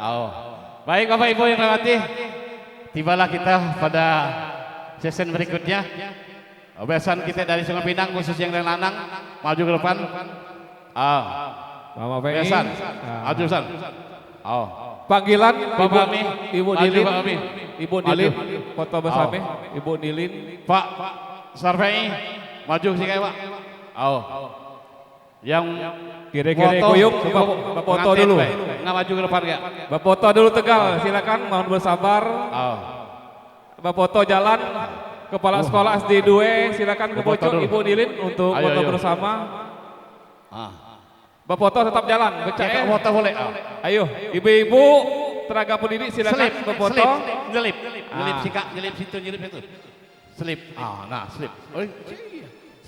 Oh. Baik Bapak Ibu yang terhormati, tibalah kita pada session berikutnya. Bebasan kita dari Sungai Pinang khusus yang dari Lanang maju ke depan. Ah, Mama PI. bebasan. Nah, Maju San. Oh. Panggilan Pak Ibu. Ibu Nilin. Ibu. Nilin, foto bersama, Oh. Ibu Nilin, Pak Sarvei maju sih kayak Pak. Oh. Yang kira-kira kuyuk, yuk, coba Bapak foto dulu. Pak. Nggak maju ke depan nggak? Bapak foto dulu Tegal, silakan mohon bersabar. Oh. Bapak foto jalan, Kepala Sekolah SD 2, silakan ke pojok. Ibu Nilin untuk Ayo, foto ayo. bersama. Ah. Bapak foto tetap jalan, becak Cek ya. foto boleh. Oh. Ayo, ibu-ibu, tenaga pendidik silakan Selip, berfoto. selip, nyelip, nyelip Ah. sikak, nyelip situ, nyelip situ. Selip. Ah, nah, selip. Oh,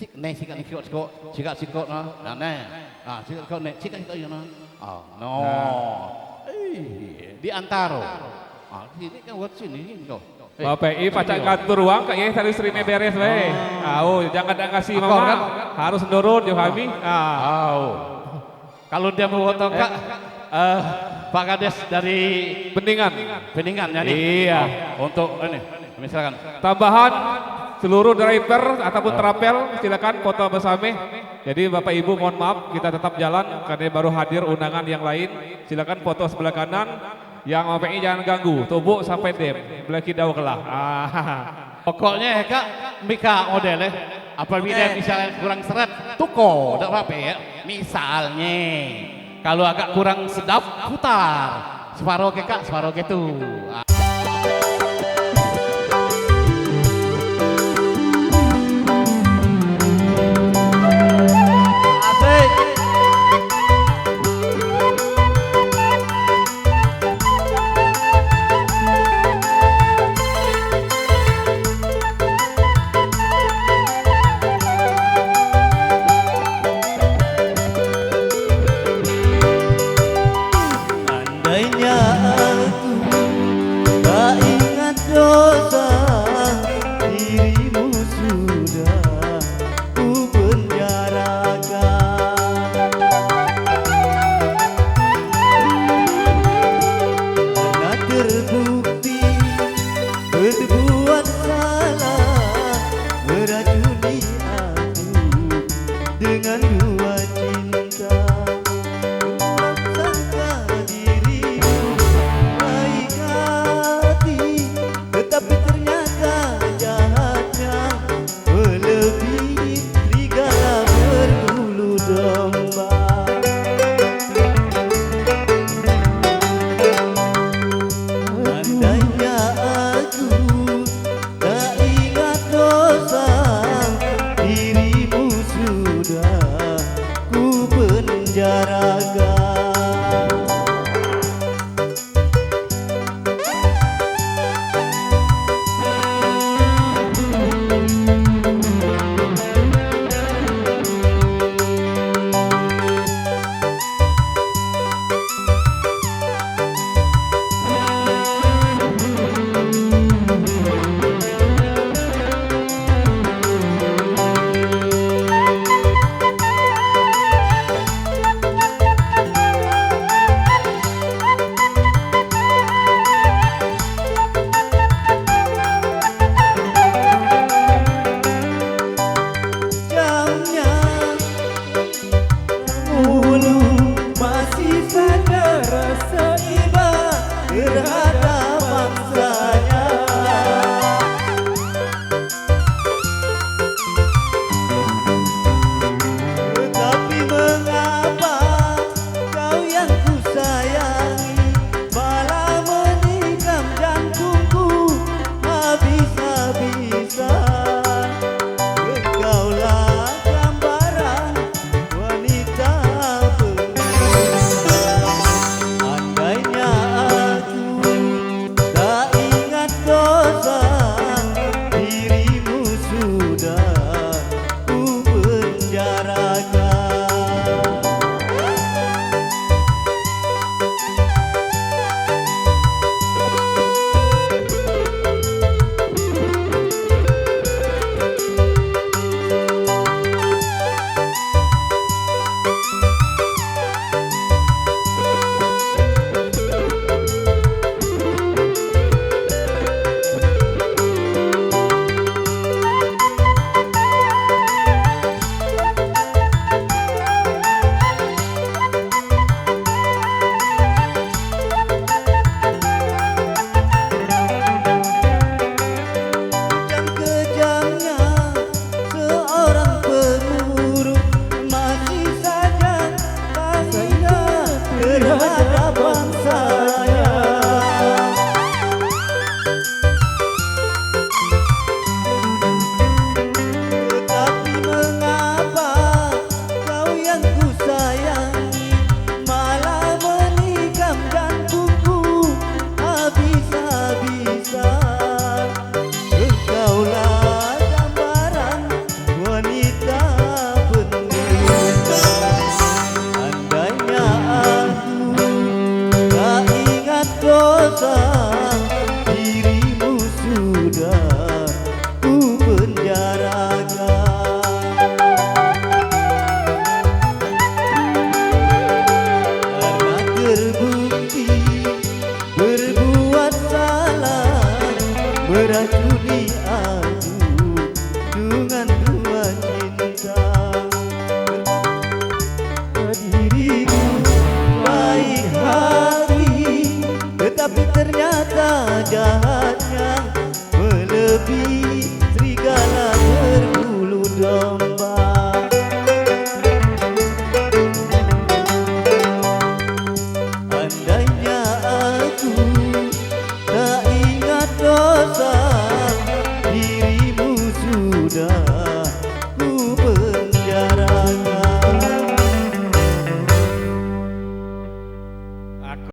iya. Sik, nih sikat nih sikot, sikot, sikat sikot nah, nah, nih. Ah, sikot nih, sikat sikot ya nah. Ah, no. Di antara. Ah, sini kan buat sini kau. Eh, Bapak I pacak kantor uang kayaknya tadi seringnya beres weh. Tahu, jangan ada kasih mama. kan? Harus nurut yo kami. Ah. Tahu. Kalau dia mau foto kak, eh, Pak Kades dari Beningan. Beningan ya nih. Iya. Untuk ini, misalkan. Tambahan seluruh driver ataupun trapel silakan foto bersama. Jadi Bapak Ibu mohon maaf kita tetap jalan karena baru hadir undangan yang lain. Silakan foto sebelah kanan. Yang Bapak I jangan ganggu. Tubuk sampai dem. Belah kidau kelah. Ah. Pokoknya ya kak, Mika modelnya apabila misalnya kurang seret, tuko, tidak apa-apa ya. Misalnya, kalau agak kurang sedap, putar. Separuh ke kak, separuh ke tuh. Ah. Dengan love. be